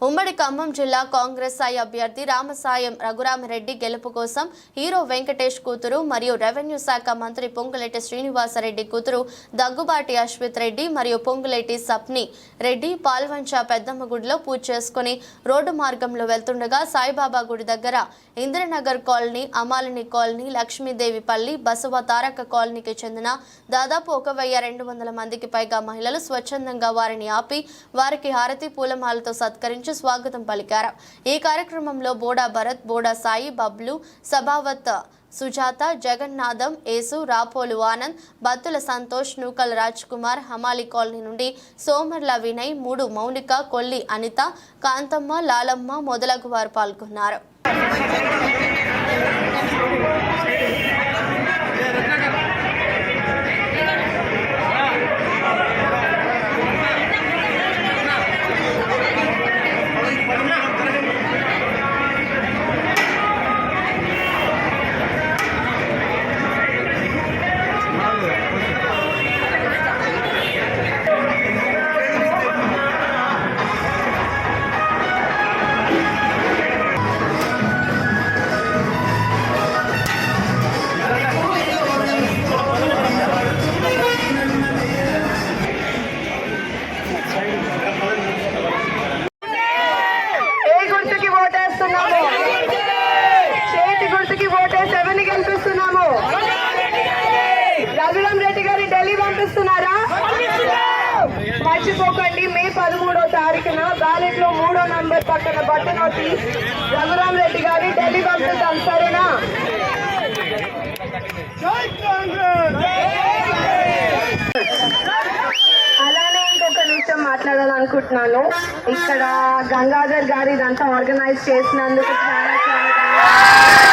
ఉమ్మడి ఖమ్మం జిల్లా కాంగ్రెస్ స్థాయి అభ్యర్థి రామసాయం రఘురామరెడ్డి గెలుపు కోసం హీరో వెంకటేష్ కూతురు మరియు రెవెన్యూ శాఖ మంత్రి పొంగులేటి శ్రీనివాసరెడ్డి కూతురు దగ్గుబాటి అశ్విత్ రెడ్డి మరియు పొంగులేటి సప్ని రెడ్డి పాల్వంచ పెద్దమ్మ గుడిలో పూజ చేసుకుని రోడ్డు మార్గంలో వెళ్తుండగా సాయిబాబా గుడి దగ్గర ఇంద్రనగర్ కాలనీ అమాలిని కాలనీ లక్ష్మీదేవిపల్లి బసవ తారక కాలనీకి చెందిన దాదాపు ఒక వెయ్యి రెండు వందల మందికి పైగా మహిళలు స్వచ్ఛందంగా వారిని ఆపి వారికి హారతి పూలమాలతో సత్కరించి స్వాగతం పలికారు. ఈ కార్యక్రమంలో బోడా భరత్ బోడా సాయి బబ్లు సభావత్ సుజాత జగన్నాథం యేసు రాపోలు ఆనంద్ బత్తుల సంతోష్ నూకల్ రాజ్ కుమార్ హమాలి కాలనీ నుండి సోమర్ల వినయ్ మూడు మౌనిక కొల్లి అనిత కాంతమ్మ లాలమ్మ మొదలగు వారు పాల్గొన్నారు. మర్చిపోకండి మే పదమూడో తారీఖున బ్యాలెట్లో మూడో నంబర్ పక్కన బట్టన్ నొక్కి రఘురాం రెడ్డి గారి ఢిల్లీ పంపిస్తాం సరేనా? అలానే ఇంకొక నిమిషం మాట్లాడాలనుకుంటున్నాను. ఇక్కడ గంగాధర్ గారు ఇదంతా ఆర్గనైజ్ చేసినందుకు చాలా చాలా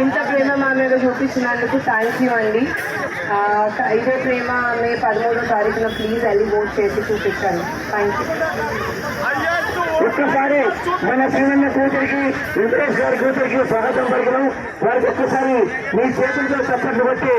ఇంత ప్రేమ మా మీద చూపించినందుకు థ్యాంక్ యూ అండి. ఇదే ప్రేమ మే పదమూడో తారీఖున ప్లీజ్ వెళ్ళి ఓట్ చేసి చూపించండి. థ్యాంక్ యూ ఒక్కసారి మన శ్రీవన్న కూతురికి వెంకటేష్ గారి కూతురికి స్వాగతం పలికడం వారికి ఒక్కసారి మీ చేతులతో చప్పట్లు కొట్టి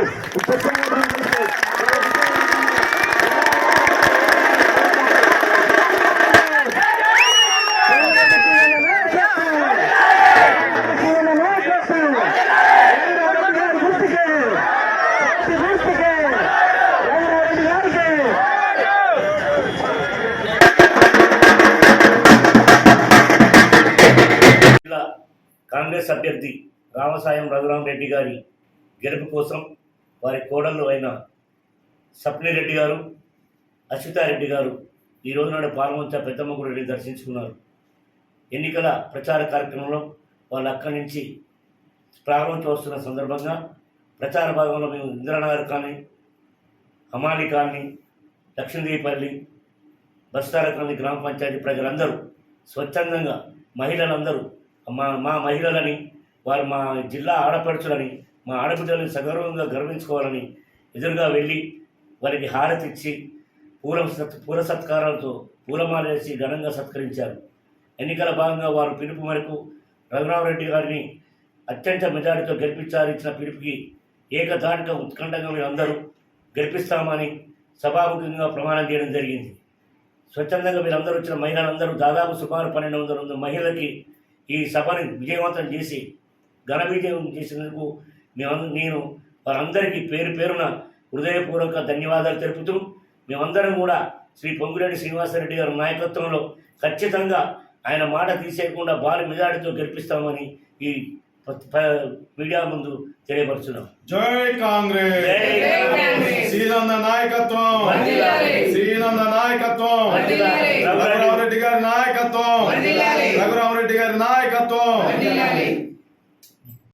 కాంగ్రెస్ అభ్యర్థి రామసాయం రఘురాం రెడ్డి గారి గెలుపు కోసం వారి కోడళ్ళు అయిన సప్నిరెడ్డి గారు అశ్వితారెడ్డి గారు ఈ రోజు నాడు పాల్గొంచ పెద్దమ్మ దర్శించుకున్నారు. ఎన్నికల ప్రచార కార్యక్రమంలో వాళ్ళు అక్కడి నుంచి ప్రారంభం వస్తున్న సందర్భంగా ప్రచార భాగంలో మేము ఇందిరానగర్ కాలనీ హమాలి కాలనీ లక్ష్మీదేవిపల్లి బస్తార కాలనీ గ్రామ పంచాయతీ ప్రజలందరూ స్వచ్ఛందంగా మహిళలందరూ మా మా మహిళలని వారు మా జిల్లా ఆడపడుచులని మా ఆడబిడ్డలని సగౌరవంగా గర్వించుకోవాలని ఎదురుగా వెళ్ళి వారికి హారతి ఇచ్చి పూల సత్ పూల సత్కారాలతో పూలమాల వేసి ఘనంగా సత్కరించారు. ఎన్నికల భాగంగా వారు పిలుపు మేరకు రఘురామరెడ్డి గారిని అత్యంత మెజారిటీతో గెలిపించారు. ఇచ్చిన పిలుపుకి ఏకధాటిగా ఉత్కంఠంగా మీరు అందరూ గెలిపిస్తామని సభాముఖంగా ప్రమాణం చేయడం జరిగింది. స్వచ్ఛందంగా మీరందరూ వచ్చిన మహిళలందరూ దాదాపు సుమారు పన్నెండు వందల మంది మహిళలకి ఈ సభని విజయవంతం చేసి ఘన విజయం చేసినందుకు మేము నేను వారందరికీ పేరు పేరున హృదయపూర్వక ధన్యవాదాలు తెలుపుతూ మేమందరం కూడా శ్రీ పొంగురెడ్డి శ్రీనివాసరెడ్డి గారి నాయకత్వంలో ఖచ్చితంగా ఆయన మాట తీసేయకుండా భారీ మెజారిటీతో గెలిపిస్తామని ఈ మీడియా ముందు తెలియపరుచున్నాం జై కాంగ్రెస్. శ్రీనంద నాయకత్వం. శ్రీనంద నాయకత్వం. రఘురామరెడ్డి గారి నాయకత్వం వర్ధిల్లాలి. రఘురామరెడ్డి గారి నాయకత్వం